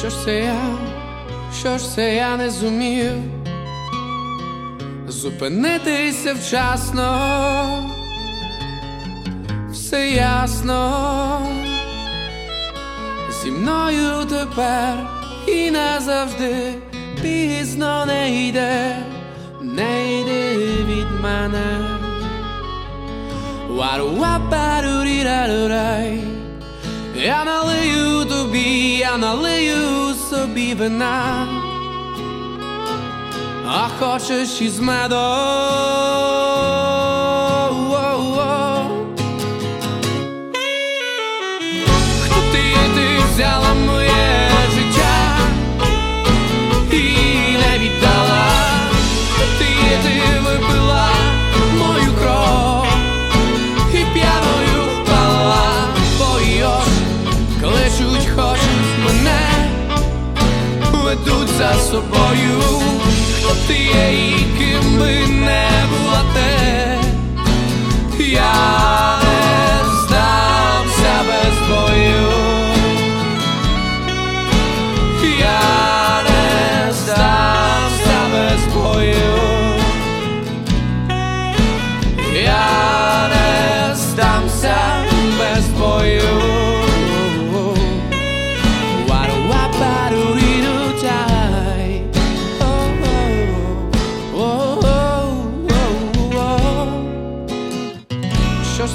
Що ж це я, що ж це я не зумів? Зупинитися вчасно, все ясно, зі мною тепер і назавжди пізно не йде, не йде від мене. Вару-ва-пару-рі-ра-ру-рай. Я налию тобі, я налию собі вина, а хочеш із медом. Хочуть мене, ведуть за собою, хто ти є і ким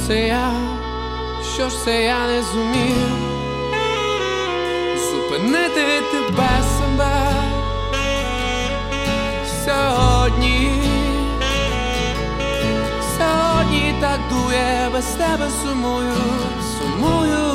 це я, що ж це я не зумів зупинити тебе себе сьогодні, сьогодні так дує без тебе сумую, сумую